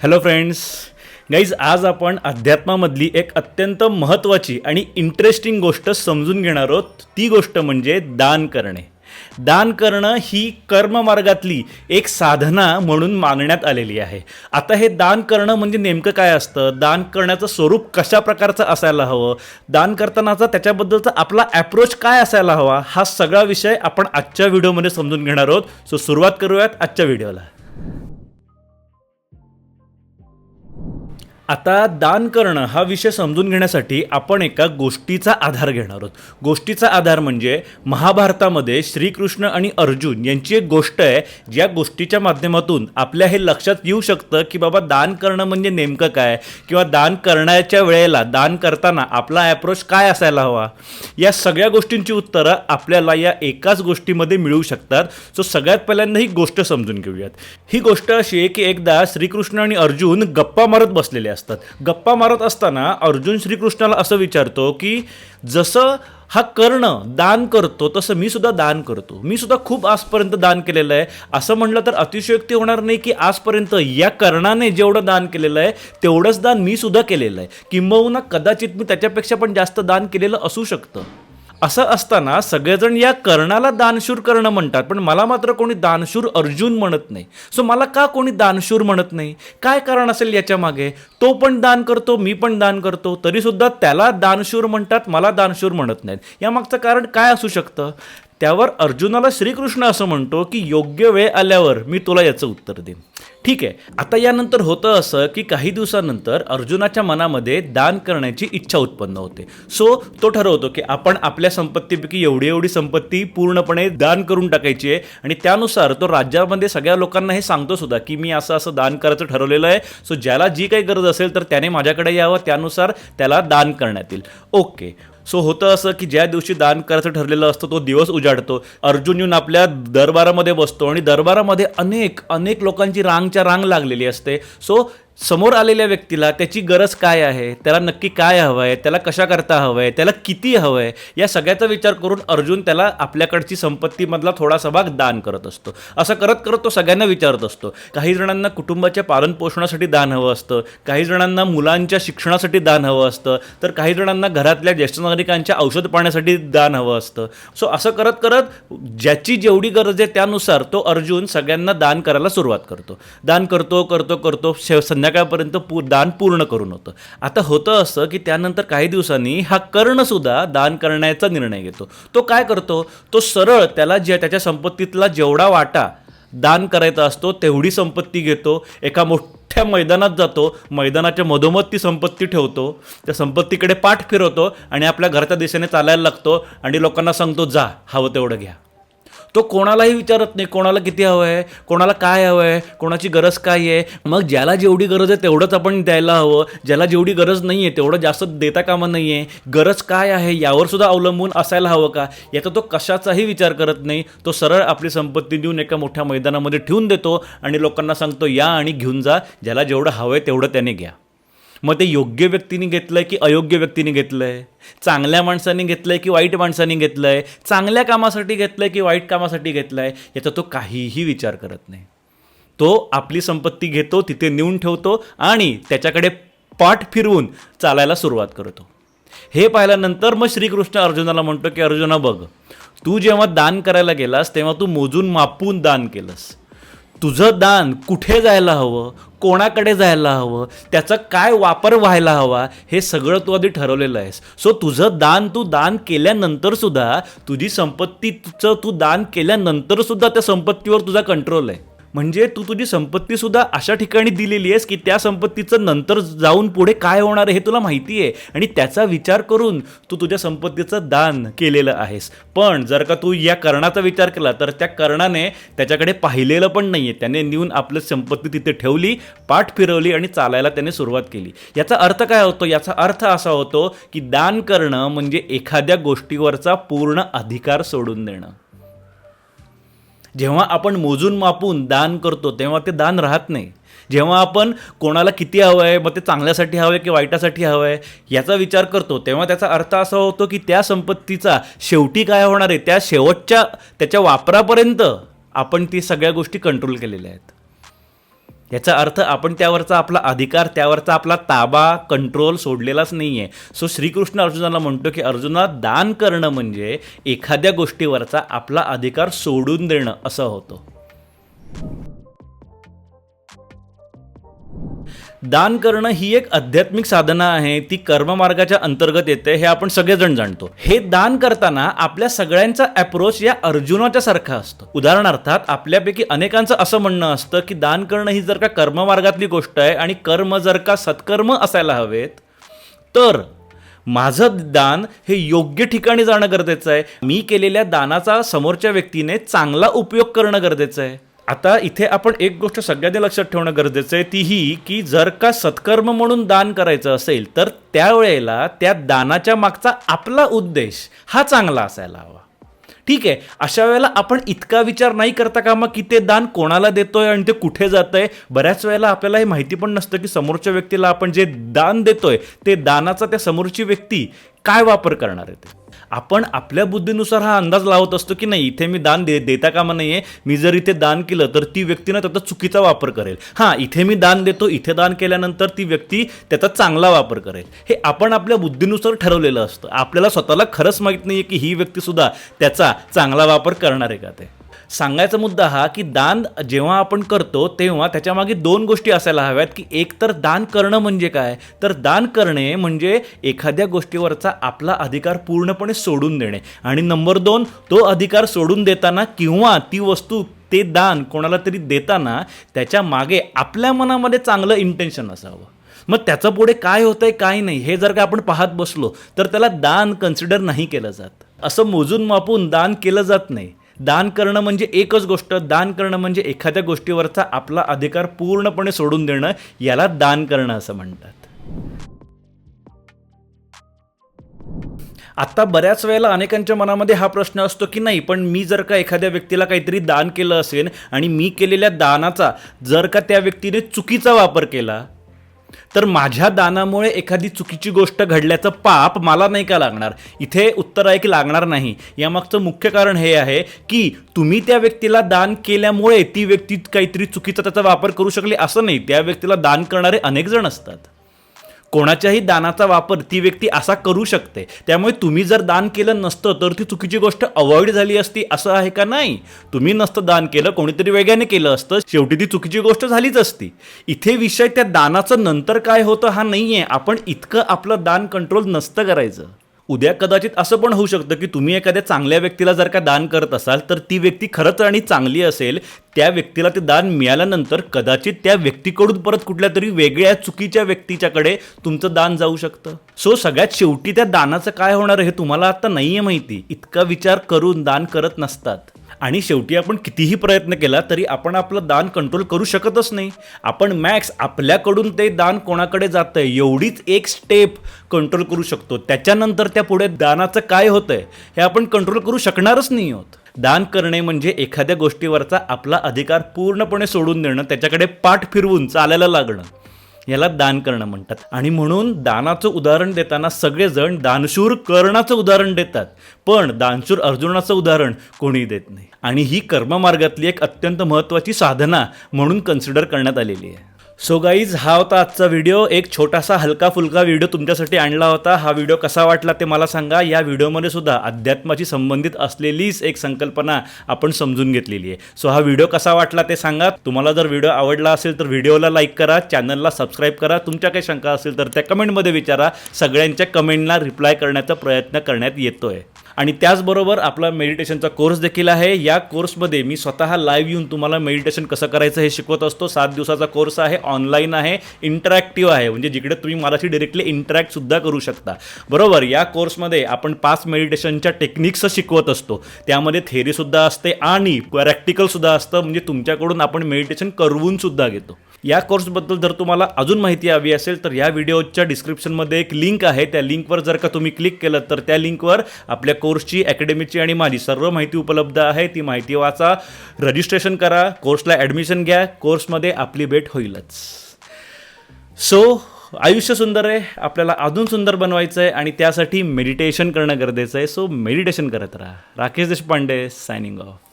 Hello friends guys आज आपण अध्यात्मामधली एक अत्यंत महत्त्वाची आणि इंटरेस्टिंग गोष्ट समजून घेणार आहोत. ती गोष्ट म्हणजे दान करणे. दान करणं ही कर्ममार्गातली एक साधना म्हणून मानण्यात आलेली आहे. आता हे दान करणं म्हणजे नेमकं काय असतं? दान करण्याचं स्वरूप कशा प्रकारचं असायला हवं? दान करतानाचा त्याच्याबद्दलचा आपला ॲप्रोच काय असायला हवा? हा सगळा विषय आपण आजच्या व्हिडिओमध्ये समजून घेणार आहोत. सो सुरुवात करूयात आजच्या व्हिडिओला आता दान करणं हा विषय समजून घेण्यासाठी आपण एका गोष्टीचा आधार घेणार आहोत. गोष्टीचा आधार म्हणजे महाभारतामध्ये श्रीकृष्ण आणि अर्जुन यांची एक गोष्ट आहे ज्या गोष्टीच्या माध्यमातून आपल्या हे लक्षात येऊ शकतं की बाबा दान करणं म्हणजे नेमकं काय? किंवा दान करण्याच्या वेळेला दान करताना आपला ॲप्रोच काय असायला हवा? या सगळ्या गोष्टींची उत्तरं आपल्याला या एकाच गोष्टीमध्ये मिळू शकतात. सो सगळ्यात पहिल्यांदा ही गोष्ट समजून घेऊयात. ही गोष्ट अशी आहे की एकदा श्रीकृष्ण आणि अर्जुन गप्पा मारत बसलेले असतात. गप्पा मारत असताना अर्जुन श्रीकृष्णाला असं विचारतो की जसं हा कर्ण दान करतो तसं मी सुद्धा दान करतो. मी सुद्धा खूप आजपर्यंत दान केलेलं आहे. असं म्हणलं तर अतिशयोक्ती होणार नाही की आजपर्यंत या कर्णाने जेवढं दान केलेलं आहे तेवढंच दान मी सुद्धा केलेलं आहे. किंबहुना कदाचित मी त्याच्यापेक्षा पण जास्त दान केलेलं असू शकतं. असं असताना सगळेजण या कर्णाला दानशूर कर्ण म्हणतात पण मला मात्र कोणी दानशूर अर्जुन म्हणत नाही. सो मला का कोणी दानशूर म्हणत नाही? काय कारण असेल याच्या मागे? तो पण दान करतो मी पण दान करतो तरीसुद्धा त्याला दानशूर म्हणतात मला दानशूर म्हणत नाहीत. यामागचं कारण काय असू शकतं? त्यावर अर्जुनाला श्रीकृष्ण असं म्हणतो की योग्य वेळ आल्यावर मी तुला याचं उत्तर देईन. ठीक आहे. आता यानंतर होतं असं की काही दिवसानंतर अर्जुनाच्या मनामध्ये दान करण्याची इच्छा उत्पन्न होते. सो तो ठरवतो की आपण आपल्या संपत्तीपैकी एवढी एवढी संपत्ती पूर्णपणे दान करून टाकायची आहे आणि त्यानुसार तो राज्यामध्ये सगळ्या लोकांना हे सांगतो सुद्धा की मी असं असं दान करायचं ठरवलेलं आहे. सो ज्याला जी काही गरज असेल तर त्याने माझ्याकडे यावं त्यानुसार त्याला दान करण्यात येईल. ओके सो होतं असं की ज्या दिवशी दान करायचं ठरलेलं असतं तो दिवस उजाडतो. अर्जुन येऊन आपल्या दरबारामध्ये बसतो आणि दरबारामध्ये अनेक अनेक लोकांची रांगच्या रांग लागलेली असते. सो समोर आलेल्या व्यक्तीला त्याची गरज काय आहे त्याला नक्की काय हवं आहे त्याला कशा करता हवं आहे त्याला किती हवं आहे या सगळ्याचा विचार करून अर्जुन त्याला आपल्याकडची संपत्तीमधला थोडासा भाग दान करत असतो. असं करत करत तो सगळ्यांना विचारत असतो. काही जणांना कुटुंबाच्या पालनपोषणासाठी दान हवं असतं काही जणांना मुलांच्या शिक्षणासाठी दान हवं असतं तर काही जणांना घरातल्या ज्येष्ठ नागरिकांच्या औषध पाण्यासाठी दान हवं असतं. सो असं करत करत ज्याची जेवढी गरज आहे त्यानुसार तो अर्जुन सगळ्यांना दान करायला सुरुवात करतो. दान करतो करतो करतो शेव संध्याकाळपर्यंत पू दान पूर्ण करून होतं. आता होतं असं की त्यानंतर काही दिवसांनी हा कर्णसुद्धा दान करण्याचा निर्णय घेतो. तो काय करतो? तो सरळ त्याला जे त्याच्या संपत्तीतला जेवढा वाटा दान करायचा असतो तेवढी संपत्ती घेतो. एका मोठ्या मैदानात जातो. मैदानाच्या मधोमध ती संपत्ती ठेवतो. त्या संपत्तीकडे पाठ फिरवतो आणि आपल्या घराच्या दिशेने चालायला लागतो आणि लोकांना सांगतो जा हवं तेवढं घ्या. तो कोणालाही विचारत नाही कोणाला किती हवं आहे कोणाला काय हवं आहे कोणाची गरज काय आहे. मग ज्याला जेवढी गरज आहे तेवढंच आपण द्यायला हवं. ज्याला जेवढी गरज नाही आहे तेवढं जास्त देता कामा नाही आहे गरज काय आहे यावर सुद्धा अवलंबून असायला हवं का? याचा तो कशाचाही विचार करत नाही. तो सरळ आपली संपत्ती देऊन एका मोठ्या मैदानामध्ये ठेवून देतो आणि लोकांना सांगतो या आणि घेऊन जा. ज्याला जेवढं हवं आहे तेवढं त्याने घ्या. मग ते योग्य व्यक्तीने घेतलंय की अयोग्य व्यक्तीने घेतलंय? चांगल्या माणसाने घेतलंय की वाईट माणसाने घेतलंय? चांगल्या कामासाठी घेतलंय की वाईट कामासाठी घेतलंय? याचा तो काहीही विचार करत नाही. तो आपली संपत्ती घेतो तिथे नेऊन ठेवतो आणि त्याच्याकडे पाठ फिरवून चालायला सुरुवात करतो. हे पाहिल्यानंतर मग श्रीकृष्ण अर्जुनाला म्हणतो की अर्जुना बघ तू जेव्हा दान करायला गेलास तेव्हा तू मोजून मापून दान केलंस. तुझं दान कुठे जायला हवं? कोणाकडे जायला हवं? त्याचा काय वापर व्हायला हवा? हे सगळं तू आधी ठरवलेलं आहेस. सो तुझं दान तू दान केल्यानंतर सुद्धा तुझी संपत्तीचं तू दान केल्यानंतर सुद्धा त्या संपत्तीवर तुझा कंट्रोल आहे. म्हणजे तू तुझी संपत्ती सुद्धा अशा ठिकाणी दिलेली आहेस की त्या संपत्तीचं नंतर जाऊन पुढे काय होणार आहे हे तुला माहिती आहे. आणि त्याचा विचार करून तू तुझ्या संपत्तीचं दान केलेलं आहेस. पण जर का तू या कर्णाचा विचार केला तर त्या कर्णाने त्याच्याकडे पाहिलेलं पण नाही आहे त्याने नेऊन आपलं संपत्ती तिथे ठेवली पाठ फिरवली आणि चालायला त्याने सुरुवात केली. याचा अर्थ काय होतो? याचा अर्थ असा होतो की दान करणं म्हणजे एखाद्या गोष्टीवरचा पूर्ण अधिकार सोडून देणं. जेव्हा आपण मोजून मापून दान करतो तेव्हा ते दान राहत नाही. जेव्हा आपण कोणाला किती हवं आहे मग ते चांगल्यासाठी हवं आहे की वाईटासाठी हवं आहे याचा विचार करतो तेव्हा त्याचा अर्थ असा होतो की त्या संपत्तीचा शेवटी काय होणार आहे? त्या शेवटच्या त्याच्या वापरापर्यंत आपण ती सगळ्या गोष्टी कंट्रोल केलेल्या आहेत. याचा अर्थ आपण त्यावरचा आपला अधिकार त्यावरचा आपला ताबा कंट्रोल सोडलेलाच नाही आहे सो श्रीकृष्ण अर्जुनाला म्हणतो की अर्जुना दान करणं म्हणजे एखाद्या गोष्टीवरचा आपला अधिकार सोडून देणं. असं होतं. दान करणं ही एक आध्यात्मिक साधना आहे ती कर्ममार्गाच्या अंतर्गत येते हे आपण सगळेजण जाणतो. हे दान करताना आपल्या सगळ्यांचा अप्रोच या अर्जुनाच्या सारखा असतो. उदाहरणार्थात आपल्यापैकी अनेकांचं असं म्हणणं असतं की दान करणं ही जर का कर्ममार्गातली गोष्ट आहे आणि कर्म जर का सत्कर्म असायला हवेत तर माझं दान हे योग्य ठिकाणी जाणं गरजेचं आहे. मी केलेल्या दानाचा समोरच्या व्यक्तीने चांगला उपयोग करणं गरजेचं आहे. आता इथे आपण एक गोष्ट सगळ्यांनी लक्षात ठेवणं गरजेचं आहे ती ही की जर का सत्कर्म म्हणून दान करायचं असेल तर त्यावेळेला त्या दानाच्या मागचा आपला उद्देश हा चांगला असायला हवा. ठीक आहे अशा वेळेला आपण इतका विचार नाही करता का मग की ते दान कोणाला देतोय आणि ते कुठे जातंय? बऱ्याच वेळेला आपल्याला हे माहिती पण नसतं की समोरच्या व्यक्तीला आपण जे दान देतोय ते दानाचा त्या समोरची व्यक्ती काय वापर करणार आहे ते. आपण आपल्या बुद्धीनुसार हा अंदाज लावत असतो की नाही इथे मी दान दे देता कामा नाही आहे मी जर इथे दान केलं तर ती व्यक्ती ना त्याचा चुकीचा वापर करेल. हां इथे मी दान देतो इथे दान केल्यानंतर ती व्यक्ती त्याचा चांगला वापर करेल. हे आपण आपल्या बुद्धीनुसार ठरवलेलं असतं. आपल्याला स्वतःला खरंच माहीत नाही आहे की ही व्यक्तीसुद्धा त्याचा चांगला वापर करणार आहे का ते. सांगायचा मुद्दा हा की दान जेव्हा आपण करतो तेव्हा त्याच्यामागे दोन गोष्टी असायला हव्यात की एक तर दान करणं म्हणजे काय? तर दान करणे म्हणजे एखाद्या गोष्टीवरचा आपला अधिकार पूर्णपणे सोडून देणे. आणि नंबर दोन तो अधिकार सोडून देताना किंवा ती वस्तू ते दान कोणाला तरी देताना त्याच्यामागे आपल्या मनामध्ये चांगलं इंटेन्शन असावं. मग त्याचं पुढे काय होतंय काय नाही हे जर का आपण पाहत बसलो तर त्याला दान कन्सिडर नाही केलं जात. असं मोजून मापून दान केलं जात नाही. दान करणं म्हणजे एकच गोष्ट दान करणं म्हणजे एखाद्या गोष्टीवरचा आपला अधिकार पूर्णपणे सोडून देणं याला दान करणं असं म्हणतात. आत्ता बऱ्याच वेळेला अनेकांच्या मनामध्ये हा प्रश्न असतो की नाही पण मी जर का एखाद्या व्यक्तीला काहीतरी दान केलं असेल आणि मी केलेल्या दानाचा जर का त्या व्यक्तीने चुकीचा वापर केला तर माझ्या दानामुळे एखादी चुकीची गोष्ट घडल्याचं पाप मला नाही का लागणार? इथे उत्तर आहे की लागणार नाही. यामागचं मुख्य कारण हे आहे की तुम्ही त्या व्यक्तीला दान केल्यामुळे ती व्यक्ती काहीतरी चुकीचा त्याचा वापर करू शकली असं नाही. त्या व्यक्तीला दान करणारे अनेक जण असतात. कोणाच्याही दानाचा वापर ती व्यक्ती असा करू शकते. त्यामुळे तुम्ही जर दान केलं नसतं तर ती चुकीची गोष्ट अवॉइड झाली असती असं आहे का नाही? तुम्ही नसतं दान केलं कोणीतरी वेगाने केलं असतं शेवटी ती चुकीची गोष्ट झालीच असती. इथे विषय त्या दानाचं नंतर काय होतं हा नाही आहे आपण इतकं आपलं दान कंट्रोल नसतं करायचं. उद्या कदाचित असं पण होऊ शकतं की तुम्ही एखाद्या चांगल्या व्यक्तीला जर का दान करत असाल तर ती व्यक्ती खरंच आणि चांगली असेल त्या व्यक्तीला ते दान मिळाल्यानंतर कदाचित त्या व्यक्तीकडून परत कुठल्या तरी वेगळ्या चुकीच्या व्यक्तीच्याकडे तुमचं दान जाऊ शकतं. सो सगळ्यात शेवटी त्या दानाचं काय होणार हे तुम्हाला आता नाही आहे माहिती. इतका विचार करून दान करत नसतात. आणि शेवटी आपण कितीही प्रयत्न केला तरी आपण आपलं दान कंट्रोल करू शकतच नाही. आपण मॅक्स आपल्याकडून ते दान कोणाकडे जातं आहे एवढीच एक स्टेप कंट्रोल करू शकतो. त्याच्यानंतर त्या पुढे दानाचं काय होतंय हे आपण कंट्रोल करू शकणारच नाही आहोत. दान करणे म्हणजे एखाद्या गोष्टीवरचा आपला अधिकार पूर्णपणे सोडून देणं त्याच्याकडे पाठ फिरवून चालायला लागणं याला दान करणं म्हणतात. आणि म्हणून दानाचं उदाहरण देताना सगळेजण दानशूर कर्णाचं उदाहरण देतात पण दानशूर अर्जुनाचं उदाहरण कोणी देत नाही. आणि ही कर्ममार्गातली एक अत्यंत महत्त्वाची साधना म्हणून कन्सिडर करण्यात आलेली आहे. सो गाईज हा होता आजचा व्हिडिओ एक छोटासा हलका फुलका व्हिडिओ तुमच्यासाठी आणला होता. हा व्हिडिओ कसा वाटला ते मला सांगा. या व्हिडिओमध्ये सुद्धा अध्यात्माशी संबंधित असलेलीच एक संकल्पना आपण समजून घेतलेली आहे. सो हा व्हिडिओ कसा वाटला ते सांगा. तुम्हाला जर व्हिडिओ आवडला असेल तर व्हिडिओला लाईक करा. चॅनलला सबस्क्राईब करा. तुमच्या काही शंका असेल तर त्या कमेंटमध्ये विचारा. सगळ्यांच्या कमेंटला रिप्लाय करण्याचा प्रयत्न करण्यात येतोय. आणि त्याचबरोबर आपला मेडिटेशनचा कोर्स देखील आहे. या कोर्समध्ये मी स्वतः लाईव्ह येऊन तुम्हाला मेडिटेशन कसं करायचं हे शिकवत असतो. सात दिवसाचा कोर्स आहे ऑनलाईन आहे इंटरॅक्टिव्ह आहे. म्हणजे जिकडे तुम्ही मलाशी डिरेक्टली इंटरॅक्टसुद्धा करू शकता. बरोबर या कोर्समध्ये आपण पाच मेडिटेशनच्या टेक्निक्स शिकवत असतो. त्यामध्ये थेरीसुद्धा असते आणि प्रॅक्टिकलसुद्धा असतं. म्हणजे तुमच्याकडून आपण मेडिटेशन करवूनसुद्धा घेतो. या कोर्सबद्दल जर तुम्हाला अजून माहिती हवी असेल तर या व्हिडिओच्या डिस्क्रिप्शनमध्ये एक लिंक आहे. त्या लिंकवर जर का तुम्ही क्लिक केलं तर त्या लिंकवर आपल्या कोर्सची अकॅडमीची आणि माझी सर्व माहिती उपलब्ध आहे. ती माहिती वाचा रजिस्ट्रेशन करा कोर्सला ॲडमिशन घ्या कोर्समध्ये आपली भेट होईलच. सो आयुष्य सुंदर आहे आपल्याला अजून सुंदर बनवायचं आहे आणि त्यासाठी मेडिटेशन करणं गरजेचं आहे. सो मेडिटेशन करत राहा. Rakesh Deshpande signing off